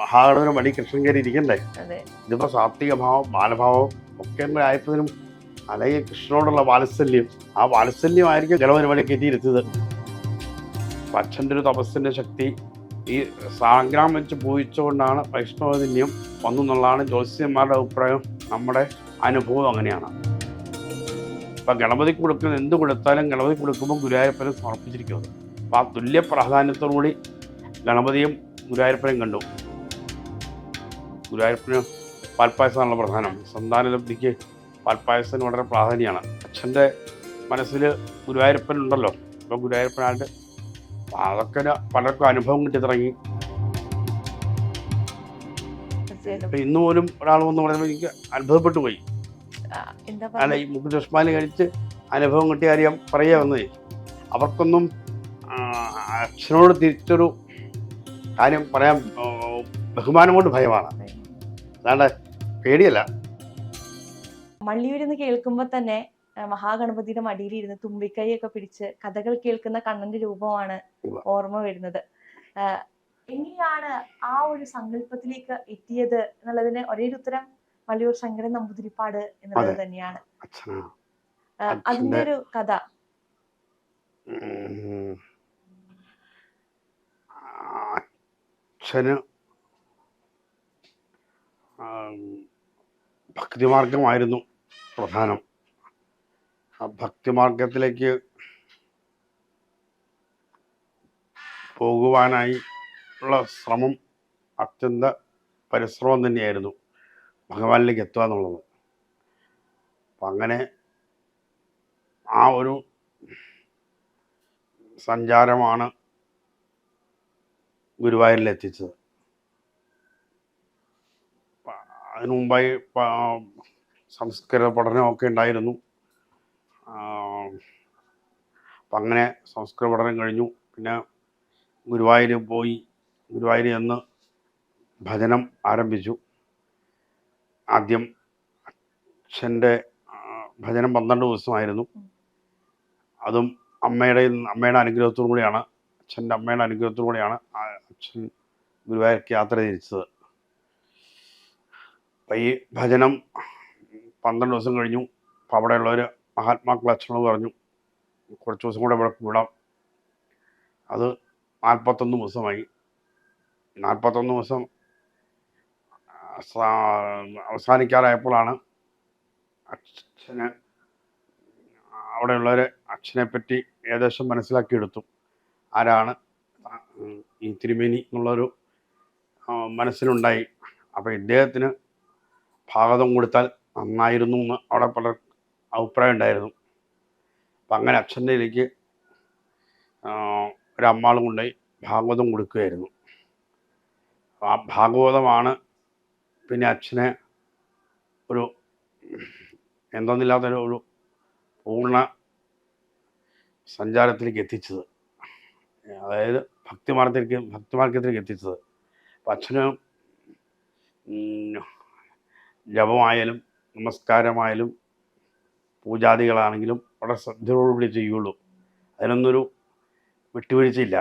മഹാഗണപതി മടി കൃഷ്ണൻ കയറി ഇരിക്കണ്ടേ? ഇതിപ്പോ സാത്വിക ഭാവം ബാലഭാവം ഒക്കെ ആയപ്പോഴും അല്ലെങ്കിൽ കൃഷ്ണനോടുള്ള വാത്സല്യം. ആ വാത്സല്യമായിരിക്കും ഗണപതി മടി കയറ്റിയിരുത്തത് അപ്പൊ അച്ഛന്റെ ഒരു തപസ്സിന്റെ ശക്തി ഈ സാഗ്രാം വെച്ച് പൂജിച്ചുകൊണ്ടാണ് വൈഷ്ണവതിന്യം വന്നു എന്നുള്ളതാണ് ജ്യോത്സ്യന്മാരുടെ അഭിപ്രായം. നമ്മുടെ അനുഭവം അങ്ങനെയാണ്. ഇപ്പൊ ഗണപതി കൊടുക്കുന്ന എന്ത് കൊടുത്താലും ഗണപതി കൊടുക്കുമ്പോൾ ഗുരുവായൂരപ്പനും സമർപ്പിച്ചിരിക്കുന്നത്. അപ്പൊ ആ തുല്യ പ്രാധാന്യത്തോടുകൂടി ഗണപതിയും ഗുരുവായൂരപ്പനും കണ്ടു. ഗുരുവായൂരപ്പന് പാൽപ്പായസമാണല്ലോ പ്രധാനം. സന്താനലബ്ധിക്ക് പാൽപ്പായസത്തിന് വളരെ പ്രാധാന്യമാണ്. അച്ഛന്റെ മനസ്സിൽ ഗുരുവായൂരപ്പൻ ഉണ്ടല്ലോ അപ്പോൾ ഗുരുവായൂരപ്പനായിട്ട് അതൊക്കെ പലർക്കും അനുഭവം കിട്ടി തുടങ്ങി ഇന്ന് പോലും ഒരാൾ വന്ന് പറയുമ്പോൾ എനിക്ക് അത്ഭുതപ്പെട്ടു പോയി. അല്ല ഈ മുഖ് ദുഷ്മാലി കഴിച്ച് അനുഭവം കിട്ടിയ കാര്യം പറയുക വന്നേ. അവർക്കൊന്നും അച്ഛനോട് തിരിച്ചൊരു കാര്യം പറയാൻ ബഹുമാനം കൊണ്ട് ഭയമാണ്. അല്ലാണ്ട് പേടിയല്ല. മള്ളിയൂരിന്ന് കേൾക്കുമ്പോൾ തന്നെ മഹാഗണപതിയുടെ മടിയിലിരുന്ന് തുമ്പിക്കൈയൊക്കെ പിടിച്ച് കഥകൾ കേൾക്കുന്ന കണ്ണന്റെ രൂപമാണ്. ഓർമ്മ വരുന്നത്. എങ്ങനെയാണ് ആ ഒരു സങ്കല്പത്തിലേക്ക് എത്തിയത് എന്നുള്ളതിന് ഒരേ ഉത്തരം മള്ളിയൂർ ശങ്കരൻ നമ്പൂതിരിപ്പാട് എന്നുള്ളത്. തന്നെയാണ്. അതിന്റെ ഒരു കഥ. അച്ഛനും ഭക്തിമാർഗമായിരുന്നു പ്രധാനം. ആ ഭക്തിമാർഗത്തിലേക്ക് പോകുവാനായി ഉള്ള ശ്രമം അത്യന്ത പരിശ്രമം തന്നെയായിരുന്നു ഭഗവാനിലേക്ക് എത്തുക എന്നുള്ളത്. അപ്പം അങ്ങനെ ആ ഒരു സഞ്ചാരമാണ് ഗുരുവായൂരിൽ എത്തിച്ചത് അതിനു മുമ്പായി സംസ്കൃത പഠനമൊക്കെ ഉണ്ടായിരുന്നു. അപ്പം അങ്ങനെ സംസ്കൃത പഠനം കഴിഞ്ഞു. പിന്നെ ഗുരുവായൂർ പോയി. ഗുരുവായൂർ ചെന്ന് ഭജനം ആരംഭിച്ചു. ആദ്യം അച്ഛന്റെ ഭജനം പന്ത്രണ്ട് ദിവസമായിരുന്നു. അതും അമ്മയുടെ അമ്മയുടെ അനുഗ്രഹത്തോടു കൂടിയാണ് അച്ഛന്റെ അമ്മയുടെ അനുഗ്രഹത്തോടു കൂടിയാണ് അച്ഛൻ ഗുരുവായൂർക്ക് യാത്ര തിരിച്ചത്. അപ്പം ഈ ഭജനം പന്ത്രണ്ട് ദിവസം കഴിഞ്ഞു. അപ്പം അവിടെയുള്ളവർ മഹാത്മാക്കൾ അച്ഛനോട് പറഞ്ഞു കുറച്ച് ദിവസം കൂടെ ഇവിടെ കൂടാം അത് നാൽപ്പത്തൊന്ന് ദിവസമായി. നാൽപ്പത്തൊന്ന് ദിവസം അവസാനിക്കാറായപ്പോഴാണ് അച്ഛന് അവിടെയുള്ളവരെ അച്ഛനെ പറ്റി ഏകദേശം മനസ്സിലാക്കിയെടുത്തു. ആരാണ് ഈ തിരുമേനി എന്നുള്ളൊരു മനസ്സിലുണ്ടായി. അപ്പോൾ ഇദ്ദേഹത്തിന് ഭാഗതം കൊടുത്താൽ നന്നായിരുന്നു എന്ന് അവിടെ പല അഭിപ്രായം ഉണ്ടായിരുന്നു. അപ്പം അങ്ങനെ അച്ഛന്റെ ഇതിലേക്ക് ഒരമ്മാളും കൊണ്ടുപോയി ഭാഗവതം കൊടുക്കുകയായിരുന്നു. ആ ഭാഗവതമാണ് പിന്നെ അച്ഛനെ ഒരു എന്തെന്നില്ലാത്തൊരു ഒരു പൂർണ സഞ്ചാരത്തിലേക്ക് എത്തിച്ചത്. അതായത് ഭക്തിമാർഗത്തിലേക്ക് ഭക്തിമാർഗത്തിലേക്ക് എത്തിച്ചത്. അപ്പം അച്ഛന് ജപമായാലും നമസ്കാരമായാലും പൂജാദികളാണെങ്കിലും വളരെ ശ്രദ്ധയോടുകൂടി ചെയ്യുള്ളൂ. അതിനൊന്നൊരു വിട്ടുവീഴ്ചയില്ല.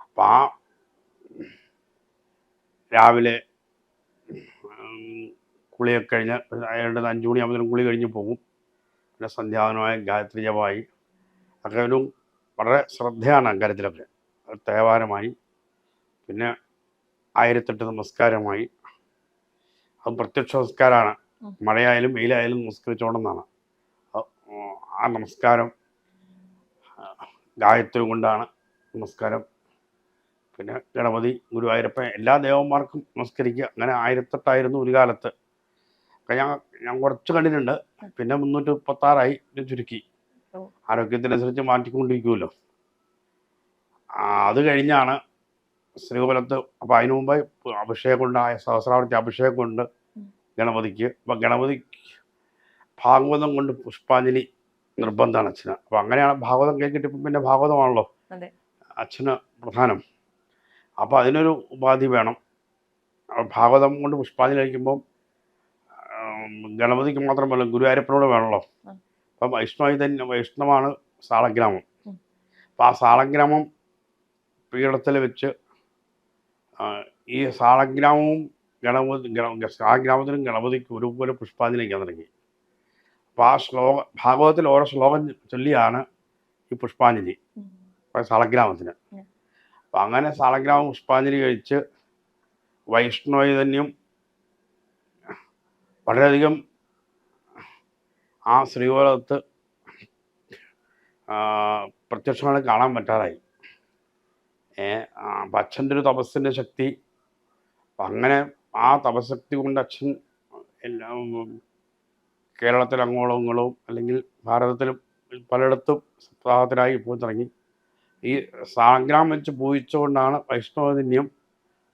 അപ്പം ആ രാവിലെ കുളിയൊക്കെ കഴിഞ്ഞ് അയാളുടെ അഞ്ചു മണിയാകുമ്പോഴത്തേനും കുളി കഴിഞ്ഞ് പോകും. പിന്നെ സന്ധ്യാവനമായ ഗായത്രി ജപമായി. ഒക്കെ ഒരു വളരെ ശ്രദ്ധയാണ് അക്കാര്യത്തിലൊക്കെ തേവാരമായി. പിന്നെ ആയിരത്തെട്ട് നമസ്കാരമായി. അത് പ്രത്യക്ഷ നമസ്കാരമാണ്. മഴയായാലും വെയിലായാലും നമസ്കരിച്ചോണ്ടെന്നാണ് ആ നമസ്കാരം ഗായത്രി കൊണ്ടാണ് നമസ്കാരം. പിന്നെ ഗണപതി ഗുരുവായൂരപ്പൻ എല്ലാ ദേവന്മാർക്കും നമസ്കരിക്കുക. അങ്ങനെ ആയിരത്തെട്ടായിരുന്നു ഒരു കാലത്ത്. അപ്പം ഞാൻ ഞാൻ കുറച്ച് കണ്ടിട്ടുണ്ട്. പിന്നെ മുന്നൂറ്റി മുപ്പത്താറായി ചുരുക്കി. ആരോഗ്യത്തിനനുസരിച്ച് മാറ്റിക്കൊണ്ടിരിക്കുമല്ലോ അത് കഴിഞ്ഞാണ് ശ്രീകോലത്ത് അപ്പം അതിനു മുമ്പ് അഭിഷേകം കൊണ്ട് ആയ സഹസ്രാവർത്തി അഭിഷേകം കൊണ്ട് ഉം. ഗണപതിക്ക് അപ്പം ഗണപതി ഭാഗവതം കൊണ്ട് പുഷ്പാഞ്ജലി നിർബന്ധമാണ് അച്ഛന് അപ്പം അങ്ങനെയാണ് ഭാഗവതം കേൾക്കിട്ടിപ്പം പിന്നെ ഭാഗവതമാണല്ലോ. അച്ഛന് പ്രധാനം അപ്പോൾ അതിനൊരു ഉപാധി വേണം ഭാഗവതം കൊണ്ട് പുഷ്പാഞ്ജലി കഴിക്കുമ്പം ഗണപതിക്ക് മാത്രമല്ല ഗുരുവായൂരപ്പനോട് വേണമല്ലോ. അപ്പം വൈഷ്ണവി തന്നെ വൈഷ്ണവാണ് സാളഗ്രാമം. അപ്പം ആ സാളഗ്രാമം പീഠത്തിൽ വെച്ച് ഈ സാളഗ്രാമവും ഗണപതി ആ ഗ്രാമത്തിലും ഗണപതിക്കും ഒരുപോലെ പുഷ്പാഞ്ജലിക്കാൻ തുടങ്ങി. അപ്പോൾ ആ ശ്ലോക ഭാഗവതത്തിൽ ഓരോ ശ്ലോകം ചൊല്ലിയാണ് ഈ പുഷ്പാഞ്ജലി. സളഗ്രാമത്തിന്. അപ്പം അങ്ങനെ സാളഗ്രാമം പുഷ്പാഞ്ജലി കഴിച്ച് വൈഷ്ണവചൈതന്യം വളരെയധികം ആ ശ്രീകോലത്ത് പ്രത്യക്ഷമായി കാണാൻ പറ്റാറായി അച്ഛന്റെ ഒരു തപസ്സിന്റെ ശക്തി അപ്പം അങ്ങനെ ആ തപശക്തി കൊണ്ട് അച്ഛൻ എല്ലാം കേരളത്തിൽ അങ്ങോളം ഇങ്ങോളവും അല്ലെങ്കിൽ ഭാരതത്തിലും പലയിടത്തും സപ്താഹത്തിനായി പോയി തുടങ്ങി. ഈ സാഗ്രാം വെച്ച് പൂജിച്ചുകൊണ്ടാണ് വൈഷ്ണവജന്യം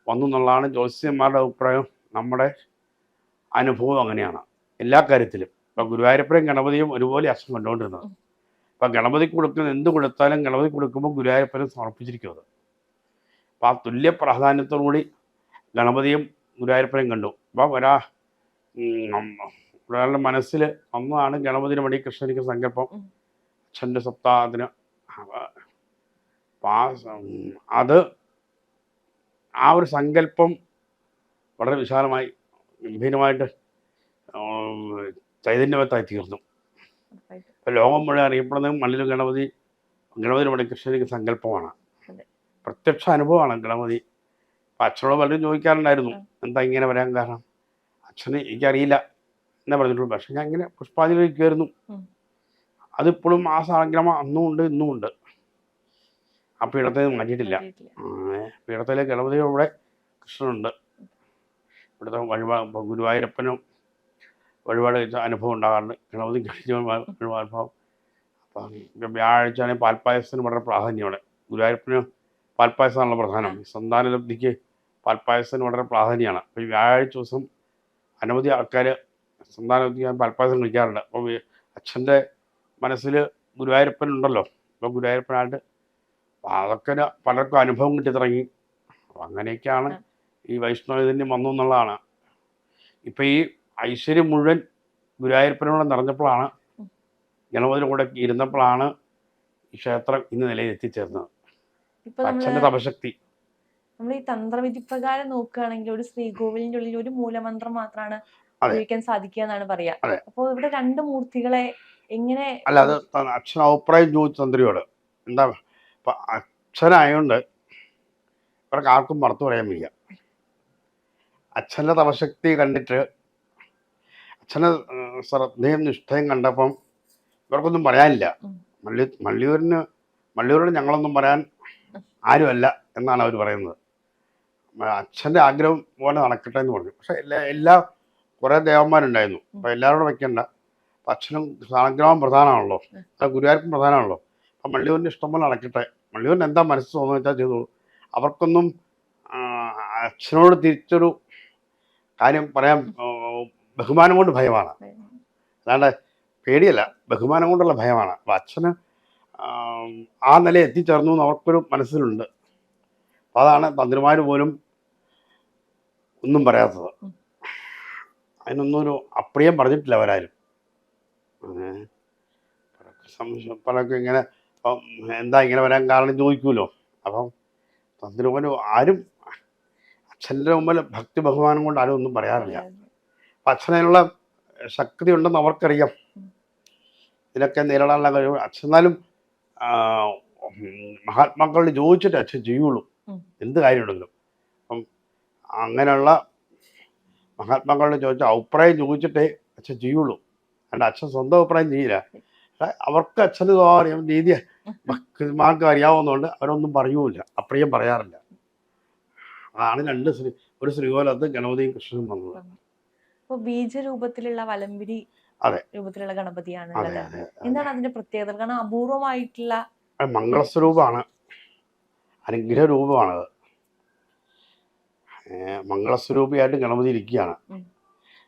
വന്നു എന്നുള്ളതാണ് ജ്യോത്സ്യന്മാരുടെ അഭിപ്രായം. നമ്മുടെ അനുഭവം അങ്ങനെയാണ്. എല്ലാ കാര്യത്തിലും. ഇപ്പം ഗുരുവായൂരപ്പനെയും ഗണപതിയും ഒരുപോലെ അച്ഛൻ കണ്ടുകൊണ്ടിരുന്നത് അപ്പം ഗണപതി കൊടുക്കുന്ന എന്ത് കൊടുത്താലും ഗണപതി കൊടുക്കുമ്പോൾ ഗുരുവായൂരപ്പനും സമർപ്പിച്ചിരിക്കുന്നത്. അപ്പം ആ തുല്യ പ്രാധാന്യത്തോടുകൂടി ഗണപതിയും ഗുരുവായൂരപ്പനും കണ്ടു. അപ്പം ഒരാ ഒരാളുടെ മനസ്സിൽ ഒന്നാണ് ഗണപതിന് മണി കൃഷ്ണനിക്ക് സങ്കല്പം. അച്ഛന്റെ സപ്താഹത്തിന്. അത് ആ ഒരു സങ്കല്പം വളരെ വിശാലമായി ഗംഭീരമായിട്ട് ചൈതന്യവത്തായി തീർന്നു. ലോകം മുഴുവൻ അറിയപ്പെടുന്നത് മണ്ണിലും ഗണപതി ഗണപതി മണി കൃഷ്ണനിക്ക് സങ്കല്പമാണ്. പ്രത്യക്ഷ അനുഭവമാണ് ഗണപതി. അപ്പം അച്ഛനോട് പലരും ചോദിക്കാറുണ്ടായിരുന്നു എന്താ ഇങ്ങനെ വരാൻ കാരണം? അച്ഛന് എനിക്കറിയില്ല എന്നാ പറഞ്ഞിട്ടുള്ളൂ. പക്ഷെ ഞാൻ ഇങ്ങനെ പുഷ്പാഞ്ജലി കയറുന്നു. അതിപ്പോഴും ആ സാഗ്രമം അന്നും ഉണ്ട് ഇന്നും ഉണ്ട്. ആ പീഠത്തെ മാറ്റിയിട്ടില്ല. പീഠത്തിലെ ഗണപതിയുടെ അവിടെ കൃഷ്ണനുണ്ട്. ഇവിടുത്തെ വഴിപാട് ഗുരുവായൂരപ്പനും വഴിപാട് കഴിച്ച അനുഭവം ഉണ്ടാകാറുണ്ട്. ഗണപതി കഴിച്ച അനുഭവം. അപ്പം വ്യാഴാഴ്ച ആണെങ്കിൽ പാൽപ്പായസത്തിന് വളരെ പ്രാധാന്യമാണ് ഗുരുവായൂരപ്പന് പാൽപ്പായസമാണല്ലോ പ്രധാനം. സന്താനലബ്ധിക്ക് പാൽപ്പായസത്തിന് വളരെ പ്രാധാന്യമാണ്. അപ്പോൾ ഈ വ്യാഴാഴ്ച ദിവസം അനവധി ആൾക്കാർ സന്താനലബ്ധിക്ക് പാൽപ്പായസം കഴിക്കാറുണ്ട്. അപ്പോൾ അച്ഛന്റെ മനസ്സിൽ ഗുരുവായൂരപ്പൻ ഉണ്ടല്ലോ. അപ്പോൾ ഗുരുവായൂരപ്പനായിട്ട് അതൊക്കെ പലർക്കും അനുഭവം കിട്ടി തുടങ്ങി. അപ്പോൾ അങ്ങനെയൊക്കെയാണ് ഈ വൈഷ്ണവചൈതന്യം വന്നു എന്നുള്ളതാണ്. ഇപ്പം ഈ ഐശ്വര്യം മുഴുവൻ ഗുരുവായൂരപ്പനോട് നിറഞ്ഞപ്പോഴാണ്. ഗണപതിയുടെ കൂടെ ഇരുന്നപ്പോഴാണ് ഈ ക്ഷേത്രം ഇന്ന് നിലയിൽ എത്തിച്ചേർന്നത്. നമ്മൾ തപശക്തി. നമ്മൾ ഈ തന്ത്രവിധി പ്രകാരം നോക്കുകയാണെങ്കിൽ ഒരു ശ്രീകോവിലിന്റെ ഉള്ളിൽ ഒരു മൂലമന്ത്രം മാത്രമാണ്. ഉപയോഗിക്കാൻ സാധിക്കുക എന്നാണ് പറയാ അപ്പൊ ഇവിടെ രണ്ട് മൂർത്തികളെ എങ്ങനെ അല്ല അത് അച്ഛൻ അഭിപ്രായം ചോദിച്ചു തന്ത്രിയോട്. എന്താ ഇപ്പൊ അച്ഛനായോണ്ട് ഇവർക്ക് ആർക്കും മറത്തു പറയാൻ വയ്യ. അച്ഛന്റെ തപശക്തി കണ്ടിട്ട് അച്ഛനെ ശ്രദ്ധയും നിഷ്ഠയും കണ്ടപ്പം ഇവർക്കൊന്നും പറയാനില്ല. മല്ലി മള്ളി മള്ളിയൂരിന് മള്ളിയൂരോട് ഞങ്ങളൊന്നും പറയാൻ ആരുമല്ല എന്നാണ് അവർ പറയുന്നത്. അച്ഛന്റെ ആഗ്രഹം പോലെ നടക്കട്ടെ എന്ന് പറഞ്ഞു. പക്ഷെ എല്ലാ എല്ലാ കുറേ ദേവന്മാരുണ്ടായിരുന്നു. അപ്പം എല്ലാവരോടും വെക്കണ്ട. അപ്പം അച്ഛനും സാഗ്രഹം പ്രധാനമാണല്ലോ. അത് ഗുരുവായൂർക്കും പ്രധാനമാണല്ലോ. അപ്പം മള്ളിയൂരിന്റെ ഇഷ്ടം പോലെ നടക്കട്ടെ. മള്ളിയൂരിന് എന്താ മനസ്സ് തോന്നുന്നു വെച്ചാൽ ചെയ്തോളൂ. അവർക്കൊന്നും അച്ഛനോട് തിരിച്ചൊരു കാര്യം പറയാൻ ബഹുമാനം കൊണ്ട് ഭയമാണ്. അല്ലാണ്ട് പേടിയല്ല. ബഹുമാനം കൊണ്ടുള്ള ഭയമാണ്. അപ്പം അച്ഛന് ആം, നില എത്തിച്ചേർന്നു എന്ന് അവർക്കൊരു മനസ്സിലുണ്ട്. അപ്പം അതാണ് തന്ത്രിമാർ പോലും ഒന്നും പറയാത്തത്. അതിനൊന്നും ഒരു അപ്രിയം പറഞ്ഞിട്ടില്ല അവരാരും. സംശയം പലർക്കും ഇങ്ങനെ എന്താ ഇങ്ങനെ വരാൻ കാരണം ചോദിക്കുമല്ലോ അപ്പം തന്ത്രിമാർ ആരും അച്ഛന്റെ മുമ്പിൽ ഭക്തി ബഹുമാനം കൊണ്ട് ആരും ഒന്നും പറയാറില്ല. അപ്പം അച്ഛനുള്ള ശക്തി ഉണ്ടെന്ന് അവർക്കറിയാം. ഇതിനൊക്കെ നേരിടാനുള്ള കഴിവ് ഉം, മഹാത്മാക്കളോട് ചോദിച്ചിട്ട് അച്ഛൻ ചെയ്യുള്ളൂ. എന്ത് കാര്യമുണ്ടെങ്കിലും. അപ്പം അങ്ങനെയുള്ള മഹാത്മാക്കളോട് ചോദിച്ച അഭിപ്രായം ചോദിച്ചിട്ടേ അച്ഛൻ ചെയ്യുള്ളൂ. അല്ല അച്ഛൻ സ്വന്തം അഭിപ്രായം ചെയ്യില്ല. അവർക്ക് അച്ഛന് അറിയാം രീതി ഭക്തിമാർക്ക് അറിയാവുന്നതുകൊണ്ട് അവരൊന്നും പറയൂല അപ്രിയം പറയാറില്ല. അതാണ് രണ്ട് ശ്രീ ഒരു ശ്രീകോലത്ത് ഗണപതിയും കൃഷ്ണനും വന്നത്. ബീജരൂപത്തിലുള്ള വലംപിരി. രൂപത്തിലുള്ള ഗണപതിയാണ് ഉള്ളത് എന്താണ് അതിന്റെ പ്രത്യേകത കാരണം അപൂർവമായിട്ടുള്ള മംഗളസ്വരൂപമാണ്. അനുഗ്രഹ രൂപമാണത് മംഗളസ്വരൂപിയായിട്ട് ഗണപതി ഇരിക്കുകയാണ്.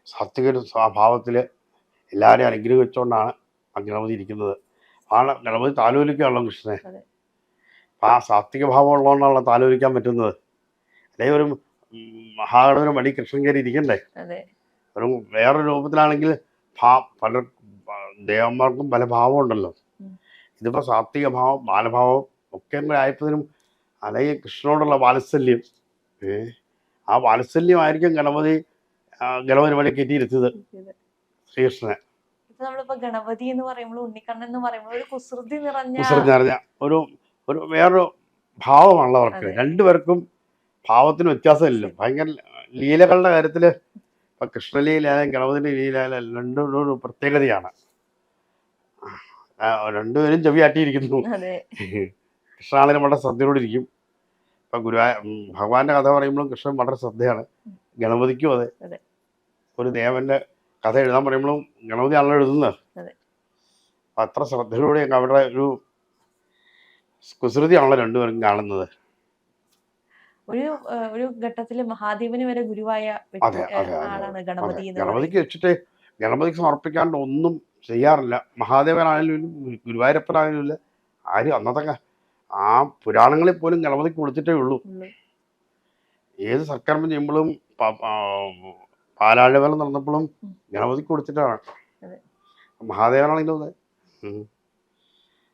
സാത്വിക സ്വഭാവത്തിൽ എല്ലാവരെയും അനുഗ്രഹിച്ചുകൊണ്ടാണ് ആ ഗണപതി ഇരിക്കുന്നത്. ആണ് ഗണപതി താലോലിക്കുകയാണല്ലോ കൃഷ്ണനെ. അപ്പം ആ സാത്വിക ഭാവം ഉള്ളതുകൊണ്ടാണല്ലോ താലോലിക്കാൻ പറ്റുന്നത്. അല്ലെങ്കിൽ ഒരു മഹാഗണപതി മടി കൃഷ്ണൻ കയറി ഇരിക്കണ്ടേ? ഒരു വേറൊരു രൂപത്തിലാണെങ്കിൽ ഭാ പല ദേവന്മാർക്കും പല ഭാവമുണ്ടല്ലോ ഉണ്ടല്ലോ. ഇതിപ്പോൾ സാത്വിക ഭാവം ബാലഭാവം ഒക്കെ കൂടെ അല്ലെങ്കിൽ കൃഷ്ണനോടുള്ള വാത്സല്യം. ഏ? ആ വാത്സല്യമായിരിക്കും ഗണപതി ഗണപതി വഴി കയറ്റിയിരുത്തത് ശ്രീകൃഷ്ണനെ. ഗണപതി എന്ന് പറയുമ്പോൾ ഉണ്ണിക്കണ്ണൻ എന്ന് പറയുമ്പോൾ ഒരു കുസൃതി നിറഞ്ഞ കുസൃതി നിറഞ്ഞ ഒരു ഒരു വേറൊരു ഭാവമാണല്ലോ അവർക്ക്. രണ്ടുപേർക്കും ഭാവത്തിന് വ്യത്യാസമില്ലല്ലോ. ഭയങ്കര ലീലകളുടെ കാര്യത്തിൽ ഇപ്പൊ കൃഷ്ണലീലായാലും ഗണപതിന്റെ ലീലായാലും രണ്ടും ഒരു പ്രത്യേകതയാണ്. രണ്ടുപേരും ചെവിയാട്ടിയിരിക്കുന്നു. കൃഷ്ണാണെങ്കിലും വളരെ ശ്രദ്ധയോടിരിക്കും. ഇപ്പൊ ഗുരുവായ ഭഗവാന്റെ കഥ പറയുമ്പോഴും കൃഷ്ണൻ വളരെ ശ്രദ്ധയാണ്. ഗണപതിക്കും അതെ. ഒരു ദേവന്റെ കഥ എഴുതാൻ പറയുമ്പോഴും ഗണപതി ആണല്ലോ എഴുതുന്നത് അത്ര ശ്രദ്ധയോടെ അവരുടെ ഒരു കുസൃതിയാണല്ലോ രണ്ടുപേരും കാണുന്നത്. ഒരു ഒരു ഘട്ടത്തിൽ മഹാദേവന് വരെ ഗുരുവായ. ആളാണ് ഗണപതി ഗണപതിക്ക് വെച്ചിട്ട് ഗണപതിക്ക് സമർപ്പിക്കാണ്ട് ഒന്നും ചെയ്യാറില്ല. മഹാദേവനായാലും ഗുരുവായൂരപ്പനായാലും ഇല്ല. ആരും അന്നത്തെ ആ പുരാണങ്ങളിൽ പോലും ഗണപതിക്ക് കൊടുത്തിട്ടേ ഉള്ളൂ. ഏത് സർക്കാരം ചെയ്യുമ്പോഴും പാലാഴവേല നടന്നപ്പോഴും. ഗണപതിക്ക് കൊടുത്തിട്ടാണ്. മഹാദേവനാണെങ്കിലും അതെ.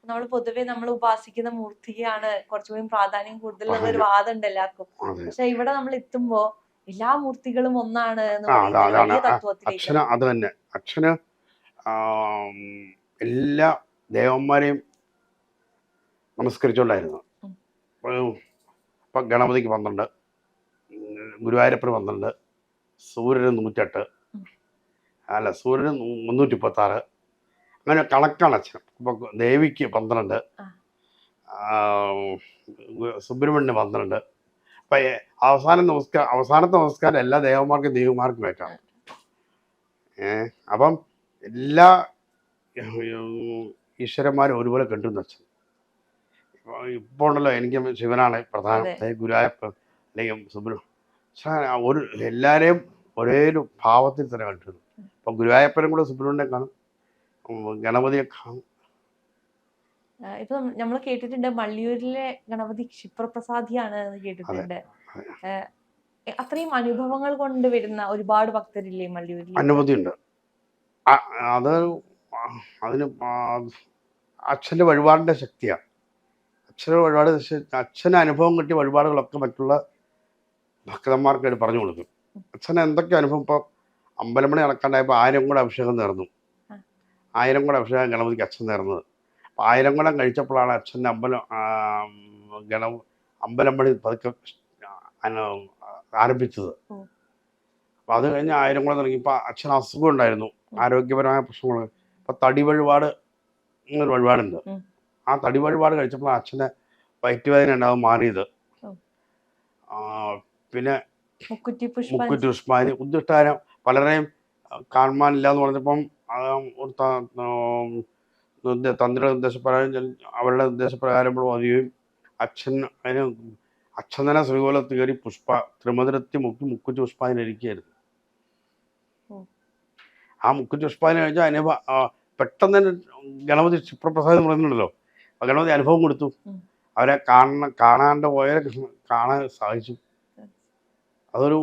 നമ്മൾ പൊതുവെ നമ്മൾ ഉപാസിക്കുന്ന മൂർത്തിയാണ് കുറച്ചുകൂടി പ്രാധാന്യം കൂടുതൽ. ഒരു വാദം ഉണ്ട് എല്ലാവർക്കും പക്ഷെ ഇവിടെ നമ്മൾ എത്തുമ്പോ എല്ലാ മൂർത്തികളും ഒന്നാണ് അച്ഛന് അത് തന്നെ. അച്ഛന് എല്ലാ ദേവന്മാരെയും നമസ്കരിച്ചുകൊണ്ടായിരുന്നു. ഇപ്പം ഗണപതിക്ക് പന്ത്രണ്ട് ഗുരുവായൂരപ്പന് പന്ത്രണ്ട് സൂര്യന് നൂറ്റെട്ട് അല്ല സൂര്യന് മുന്നൂറ്റി മുപ്പത്തി ആറ് അങ്ങനെ കണക്കാണ് അച്ഛൻ ഇപ്പൊ ദേവിക്ക് പന്ത്രണ്ട്. സുബ്രഹ്മണ്യന് പന്ത്രണ്ട്. അപ്പൊ അവസാന നമസ്കാരം അവസാനത്തെ നമസ്കാരം എല്ലാ ദേവന്മാർക്കും ദേവിമാർക്കും വെക്കാം ഏ അപ്പം എല്ലാ ഈശ്വരന്മാരും ഒരുപോലെ കണ്ടുവന്നു അച്ഛൻ ഇപ്പോൾ ഉണ്ടല്ലോ എനിക്ക് ശിവനാണ് പ്രധാന. ഗുരുവായൂരപ്പൻ അല്ലെങ്കിൽ സുബ്രഹ്മണ്യം ഒരു എല്ലാവരെയും ഒരേ ഒരു ഭാവത്തിൽ തന്നെ കണ്ടിരുന്നു. അപ്പം ഗുരുവായപ്പനും കൂടെ സുബ്രഹ്മണ്യം കാണും. ഗണപതിയെ കാണും ഇപ്പൊ നമ്മൾ കേട്ടിട്ടുണ്ട് മള്ളിയൂരിലെ ഗണപതി ക്ഷിപ്രപ്രസാദിയാണ് കേട്ടിട്ടുണ്ട്. അതെ. അത്രയും അനുഭവങ്ങൾ കൊണ്ട് വരുന്ന ഒരുപാട് ഭക്തരില്ലേ മള്ളിയൂരിൽ? അനുമതിയുണ്ട് ഉണ്ട്. അത് അതിന് അച്ഛന്റെ വഴിപാടിന്റെ ശക്തിയാണ് അച്ഛന്റെ വഴിപാട് അച്ഛന് അനുഭവം കിട്ടിയ വഴിപാടുകളൊക്കെ മറ്റുള്ള ഭക്തന്മാർക്ക് വേണ്ടി പറഞ്ഞു കൊടുക്കും. അച്ഛന് എന്തൊക്കെ അനുഭവം? ഇപ്പോൾ അമ്പലമണി നടക്കാണ്ടായപ്പോൾ ആരും കൂടെ അഭിഷേകം നേർന്നു. ആയിരം കൂടെ അഭിഷേകം ഗണപതിക്ക് അച്ഛൻ നേർന്നത് അപ്പോൾ ആയിരം കുടം കഴിച്ചപ്പോഴാണ് അച്ഛന്റെ അമ്പലം ഗണ ഗണ പണി പതുക്കെ ആരംഭിച്ചത്. അപ്പം അപ്പോൾ അത് കഴിഞ്ഞ് ആയിരം കൂടെ തുടങ്ങിയപ്പോൾ അച്ഛൻ അസുഖം ഉണ്ടായിരുന്നു. ആരോഗ്യപരമായ പ്രശ്നങ്ങൾ. ഇപ്പം തടി വഴിപാട് എന്നൊരു വഴിപാടുണ്ട്. ആ തടി വഴിപാട് കഴിച്ചപ്പോൾ അച്ഛന്റെ വയറ്റുവേദന ഉണ്ടാവും മാറിയത്. പിന്നെ മുക്കുറ്റി പുഷ്പാനി ഉദ്ദിഷ്ടാരം പലരെയും കാണാനില്ല എന്ന് പറഞ്ഞപ്പം ഒരു തന്ത്ര തന്ത്രിയുടെ നിർദ്ദേശപ്രകാരം അവരുടെ നിർദ്ദേശപ്രകാരം വരികയും അച്ഛൻ അതിന് അച്ഛൻ തന്നെ ശ്രീകോലത്ത് കയറി പുഷ്പ ത്രിമധുരത്തി മുക്കി മുക്കുറ്റി പുഷ്പാതിനിരിക്കുകയായിരുന്നു ഇരിക്കുകയായിരുന്നു ആ മുക്കുറ്റി പുഷ്പാതിന് കഴിഞ്ഞാൽ അതിനെ പെട്ടെന്ന് തന്നെ ഗണപതി ക്ഷിപ്രപ്രസാദ് എന്ന് പറയുന്നുണ്ടല്ലോ. ഗണപതി അനുഭവം കൊടുത്തു. അവരെ കാണ കാണാണ്ട് പോയവരെ കാണാൻ സാധിച്ചു. അതൊരു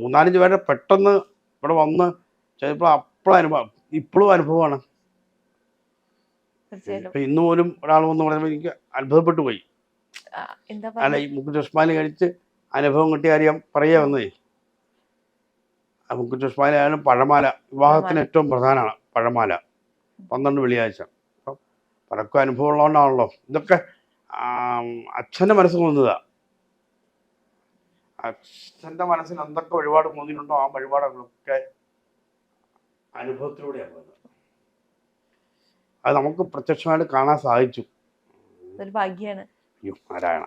മൂന്നാലഞ്ച് പേരെ പെട്ടെന്ന് ഇവിടെ വന്ന് ചെയ്തപ്പോൾ അപ്പോഴും അനുഭവം ഇപ്പോഴും അനുഭവമാണ്. ഇപ്പൊ ഇന്ന് പോലും ഒരാൾ വന്ന് പറയുമ്പോൾ എനിക്ക് അത്ഭുതപ്പെട്ടു പോയി. അല്ല ഈ മുക്കുറ്റി ഉസ്മാനി കഴിച്ച് അനുഭവം കിട്ടിയ കാര്യം പറയാ വന്നേ. ആ മുക്കുറ്റി ഉസ്മാനി ആയാലും പഴമാല വിവാഹത്തിന് ഏറ്റവും പ്രധാനമാണ് പഴമാല. പന്ത്രണ്ട് വെള്ളിയാഴ്ച. അപ്പം പലർക്കും അനുഭവം ഉള്ളതുകൊണ്ടാണല്ലോ. ഇതൊക്കെ അച്ഛന്റെ മനസ്സ് തോന്നുന്നതാ. അച്ഛന്റെ മനസ്സിൽ എന്തൊക്കെ വഴിപാട് തോന്നിയിട്ടുണ്ടോ ആ വഴിപാടുകളൊക്കെ? അനുഭവത്തിലൂടെയാണ് പോകുന്നത്. അത് നമുക്ക് പ്രത്യക്ഷമായിട്ട് കാണാൻ സാധിച്ചു. ഭാഗ്യാണ്. നാരായണ.